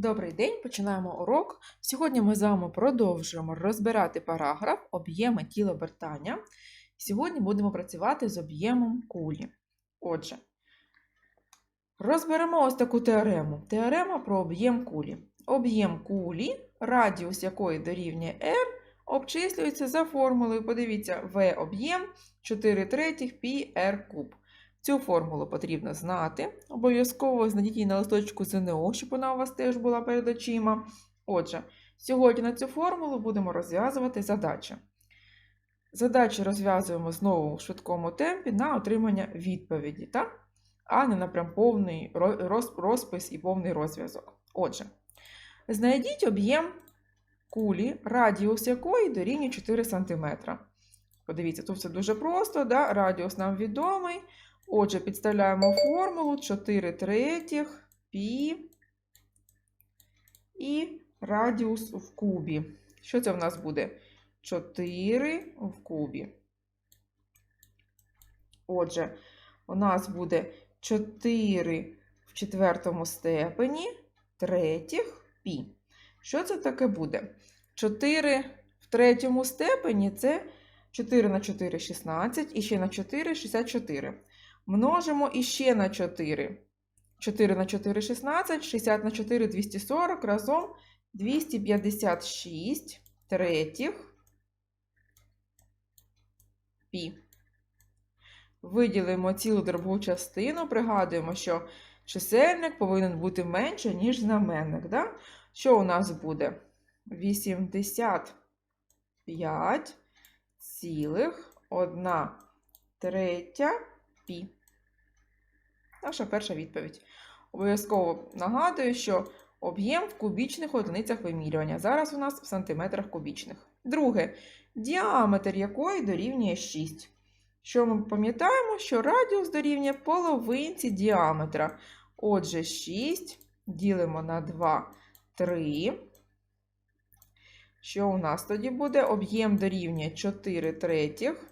Добрий день, починаємо урок. Сьогодні ми з вами продовжуємо розбирати параграф об'єми тіла обертання. Сьогодні будемо працювати з об'ємом кулі. Отже, розберемо ось таку теорему. Теорема про об'єм кулі. Об'єм кулі, радіус якої дорівнює r, обчислюється за формулою. Подивіться, V об'єм 4 третіх π r куб. Цю формулу потрібно знати. Обов'язково знайдіть її на листочку ЗНО, щоб вона у вас теж була перед очима. Отже, сьогодні на цю формулу будемо розв'язувати задачі. Задачі розв'язуємо знову в швидкому темпі на отримання відповіді, так? а не на прям повний розпис і повний розв'язок. Отже, знайдіть об'єм кулі, радіус якої дорівнює 4 см. Подивіться, тут все дуже просто, да? радіус нам відомий. Отже, підставляємо формулу 4 третіх пі і радіус в кубі. Що це в нас буде? 4 в кубі. Отже, у нас буде 4 в четвертому степені третіх пі. Що це таке буде? 4 в третьому степені це 4 на 4 16 і ще на 4 64. Множимо іще на 4. 4 на 4 16, 60 на 4 240, разом 256 третіх пі. Виділимо цілу дробову частину, пригадуємо, що чисельник повинен бути менше, ніж знаменник. Да? Що у нас буде? 85 цілих 1 третя пі. Наша перша відповідь. Обов'язково нагадую, що об'єм в кубічних одиницях вимірювання. Зараз у нас в сантиметрах кубічних. Друге, діаметр якої дорівнює 6. Що ми пам'ятаємо, що радіус дорівнює половинці діаметра. Отже, 6 ділимо на 2, 3. Що у нас тоді буде? Об'єм дорівнює 4 третіх.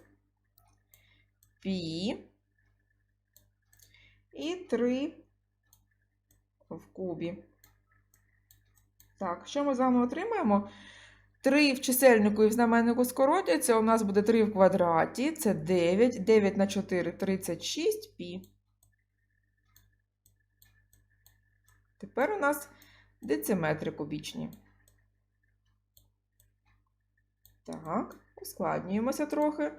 Пі і 3 в кубі. Так, що ми з вами отримаємо? 3 в чисельнику і в знаменнику скоротяться. У нас буде 3 в квадраті. Це 9. 9 на 4 36 пі. Тепер у нас дециметри кубічні. Так, ускладнюємося трохи.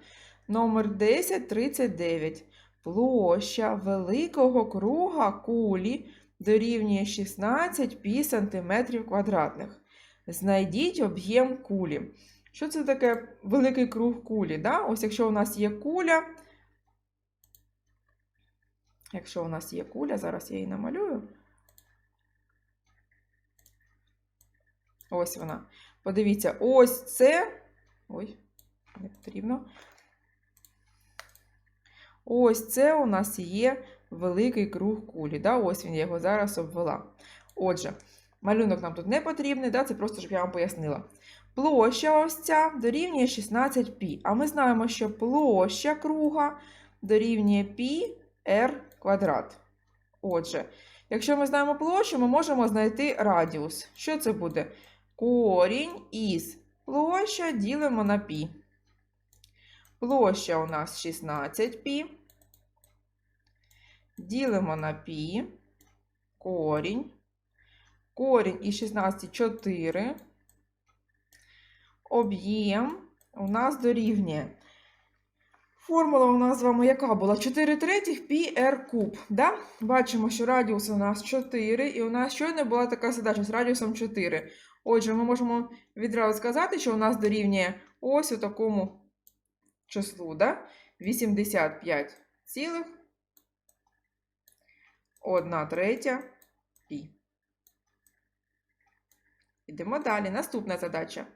Номер 1039. Площа великого круга кулі дорівнює 16 пі сантиметрів квадратних. Знайдіть об'єм кулі. Що це таке великий круг кулі? Да? Ось якщо у нас є куля. Якщо у нас є куля, зараз я її намалюю. Ось вона. Подивіться, ось це. Ой, не потрібно. Ось це у нас є великий круг кулі. Да? Ось він, я його зараз обвела. Отже, малюнок нам тут не потрібний, да? це просто, щоб я вам пояснила. Площа ось ця дорівнює 16 π. А ми знаємо, що площа круга дорівнює π r квадрат. Отже, якщо ми знаємо площу, ми можемо знайти радіус. Що це буде? Корінь із площа ділимо на π. Площа у нас 16 пі. Ділимо на пі. Корінь. Корінь із 16 4. Об'єм у нас дорівнює. Формула у нас з вами яка була? 4 третіх пі r куб. Да? Бачимо, що радіус у нас 4, і у нас щойно була така задача з радіусом 4. Отже, ми можемо відразу сказати, що у нас дорівнює ось у такому числу, да? 85 цілих 1 третя пі. Йдемо далі. Наступна задача.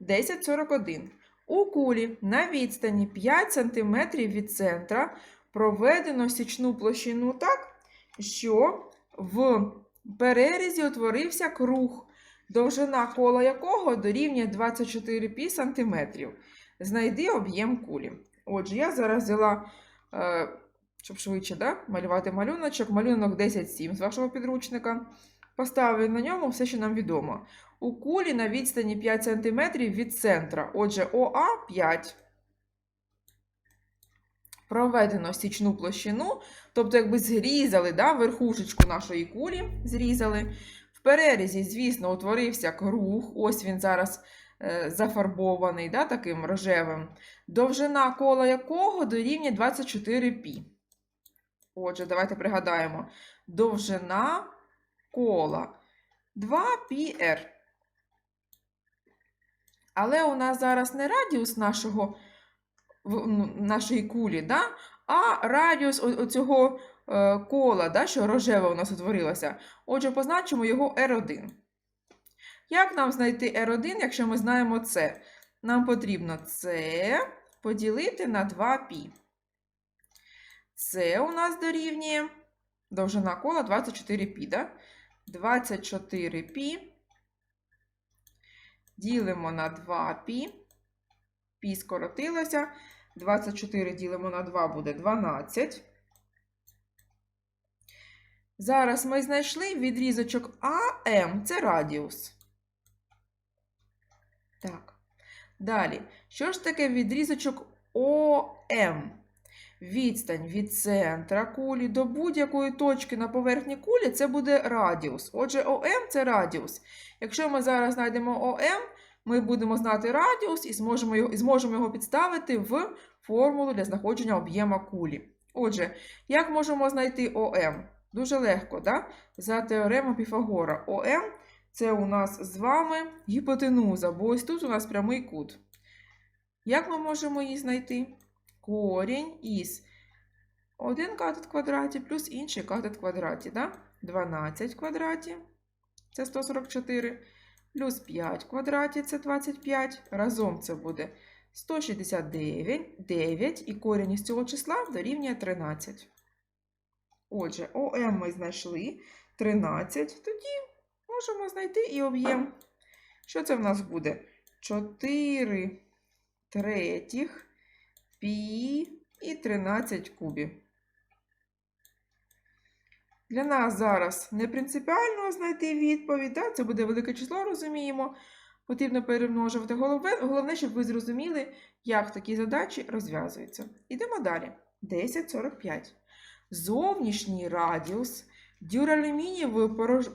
1041. У кулі на відстані 5 см від центра проведено січну площину так, що в перерізі утворився круг, довжина кола якого дорівнює 24 пі сантиметрів. Знайди об'єм кулі. Отже, я зараз взяла, е, щоб швидше да, малювати малюночок, малюнок 10.7 з вашого підручника. поставили на ньому все, що нам відомо. У кулі на відстані 5 см від центра. Отже, ОА 5. Проведено січну площину, тобто, якби зрізали да, верхушечку нашої кулі, зрізали. В перерізі, звісно, утворився круг. Ось він зараз е, зафарбований да, таким рожевим. Довжина кола якого дорівнює 24 π. Отже, давайте пригадаємо. Довжина кола 2 πr. Але у нас зараз не радіус нашого, ну, нашої кулі, да? а радіус о- оцього е, кола, да, що рожеве у нас утворилося. Отже, позначимо його R1. Як нам знайти R1, якщо ми знаємо це? Нам потрібно це поділити на 2π. Це у нас дорівнює довжина кола 24π. Да? 24π ділимо на 2π. Пі скоротилося. 24 ділимо на 2 буде 12. Зараз ми знайшли відрізочок АМ це радіус. Так. Далі. Що ж таке відрізочок ОМ? Відстань від центра кулі до будь-якої точки на поверхні кулі це буде радіус. Отже, ОМ це радіус. Якщо ми зараз знайдемо ОМ, ми будемо знати радіус і зможемо його, і зможемо його підставити в формулу для знаходження об'єма кулі. Отже, як можемо знайти ОМ? Дуже легко, да? за теоремою Піфагора. ОМ це у нас з вами гіпотенуза, бо ось тут у нас прямий кут. Як ми можемо її знайти? Корінь із 1 катет квадраті плюс інший катет квадраті. Да? 12 в квадраті це 144, плюс 5 в квадраті це 25. Разом це буде 169 9, і корінь із цього числа дорівнює 13. Отже, ОМ ми знайшли 13. Тоді можемо знайти і об'єм. Що це в нас буде? 4 третіх пі і 13 кубів. Для нас зараз не принципіально знайти відповідь, да? це буде велике число, розуміємо. Потрібно перемножувати. Головне, щоб ви зрозуміли, як такі задачі розв'язуються. Ідемо далі. 10,45. Зовнішній радіус дюралюмінієвої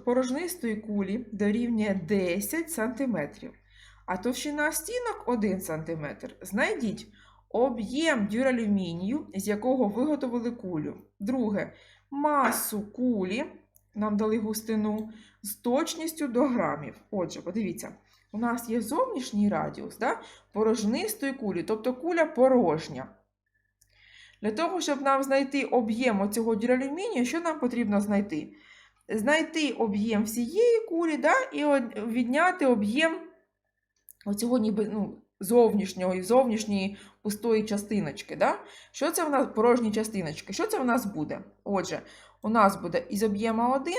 порожнистої кулі дорівнює 10 см, а товщина стінок 1 см. Знайдіть об'єм дюралюмінію, з якого виготовили кулю. Друге, масу кулі, нам дали густину, з точністю до грамів. Отже, подивіться, у нас є зовнішній радіус да, порожнистої кулі, тобто куля порожня. Для того, щоб нам знайти об'єм цього дюралюмінію, що нам потрібно знайти? Знайти об'єм всієї кулі да, і відняти об'єм оцього ніби, ну, зовнішнього і зовнішньої пустої частиночки. Да? Що це в нас порожні частиночки? Що це в нас буде? Отже, у нас буде із об'єма 1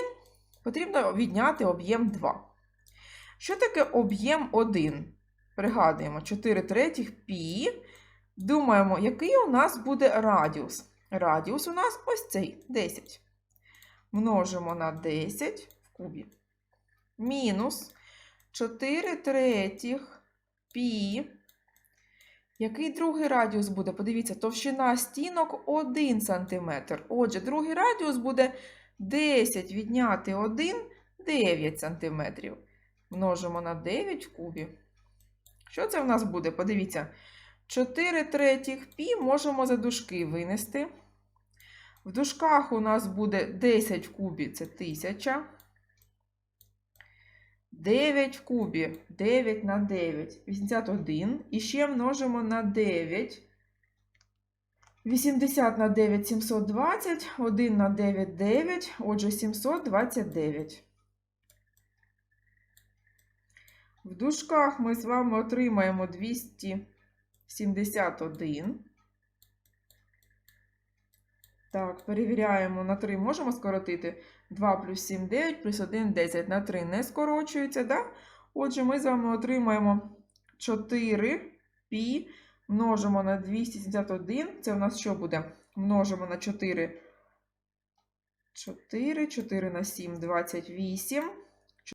потрібно відняти об'єм 2. Що таке об'єм 1? Пригадуємо, 4 третіх пі. Думаємо, який у нас буде радіус. Радіус у нас ось цей 10. Множимо на 10 в кубі. Мінус 4 третіх пі. Який другий радіус буде? Подивіться, товщина стінок 1 см. Отже, другий радіус буде 10 відняти 1 9 см. Множимо на 9 в кубі. Що це в нас буде? Подивіться. 4 третіх пі можемо за дужки винести. В дужках у нас буде 10 в кубі це 1000. 9 в кубі 9 на 9 81. І ще множимо на 9. 80 на 9 720, 1 на 9 9, отже 729. В дужках ми з вами отримаємо 271. Так, перевіряємо на 3 можемо скоротити. 2 плюс 7 9 плюс 1 10 на 3 не скорочується. Да? Отже, ми з вами отримаємо 4 пі множимо на 271. Це у нас що буде? Множимо на 4 4, 4 на 7, 28.